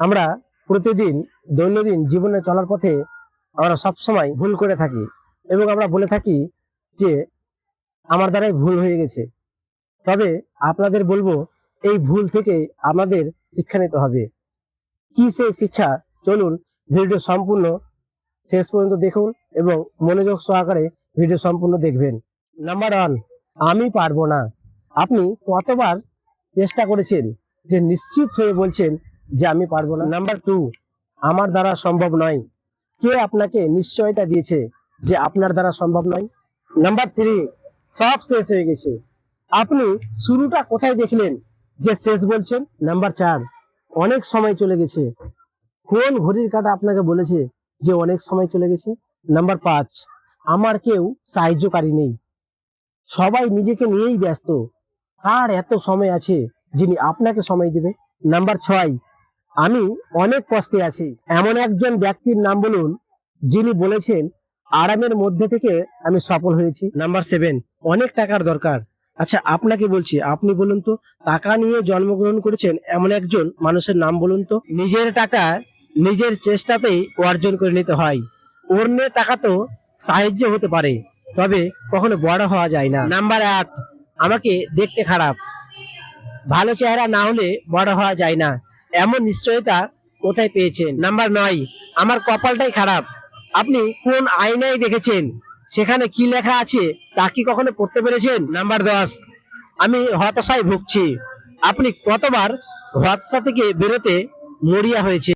আমরা প্রতিদিন দৈনন্দিন জীবনে চলার পথে আমরা সব সময় ভুল করে থাকি এবং আমরা বলে থাকি যে আমার দ্বারাই ভুল হয়ে গেছে। তবে আপনাদের বলব, এই ভুল থেকে আমাদের শিক্ষা নিতে হবে। কি সেই শিক্ষা? চলুন ভিডিও সম্পূর্ণ শেষ পর্যন্ত দেখুন এবং মনোযোগ সহকারে ভিডিও সম্পূর্ণ দেখবেন। নাম্বার ওয়ান আমি পারব না। আপনি কতবার চেষ্টা করেছেন যে নিশ্চিত হয়ে বলছেন যে আমি পারব না? নাম্বার টু আমার দ্বারা সম্ভব নয়। কে আপনাকে নিশ্চয়তা দিয়েছে যে আপনার দ্বারা সম্ভব নয়? নাম্বার থ্রি সব শেষ হয়ে গেছে। আপনি শুরুটা কোথায় দেখলেন যে শেষ বলছেন? নাম্বার চার, অনেক সময় চলে গেছে। কোন ঘড়ির কাটা আপনাকে বলেছে যে অনেক সময় চলে গেছে? নাম্বার পাঁচ, আমার কেউ সাহায্যকারী নেই। সবাই নিজেকে নিয়েই ব্যস্ত। কার এত সময় আছে যিনি আপনাকে সময় দেবে? নাম্বার ছয় আমি অনেক কষ্টে আছি। এমন একজন ব্যক্তির নাম বলুন, যিনি বলেছেন, আরামের মধ্যে থেকে আমি সফল হয়েছি। নাম্বার সেভেন অনেক টাকার দরকার। আচ্ছা আপনাকে বলছি, আপনি বলুন তো, টাকা নিয়ে জন্মগ্রহণ করেছেন এমন একজন মানুষের নাম বলুন তো। নিজের টাকা নিজের চেষ্টাতেই অর্জন করে নিতে হয়। অন্যের টাকা তো সাহায্য হতে পারে, তবে কখনো বড় হওয়া যায় না। নাম্বার আট আমাকে দেখতে খারাপ। ভালো চেহারা না হলে বড় হওয়া যায় না। এমন নিশ্চয়তা কোথায় পেয়েছেন? নাম্বার নয়, আমার কপালটাই খারাপ। আপনি কোন আয়নায় দেখেছেন? সেখানে কি লেখা আছে তা কি কখনো পড়তে পেরেছেন? নাম্বার দশ, আমি হতাশায় ভুগছি। আপনি কতবার হতাশা থেকে বেরোতে মরিয়া হয়েছে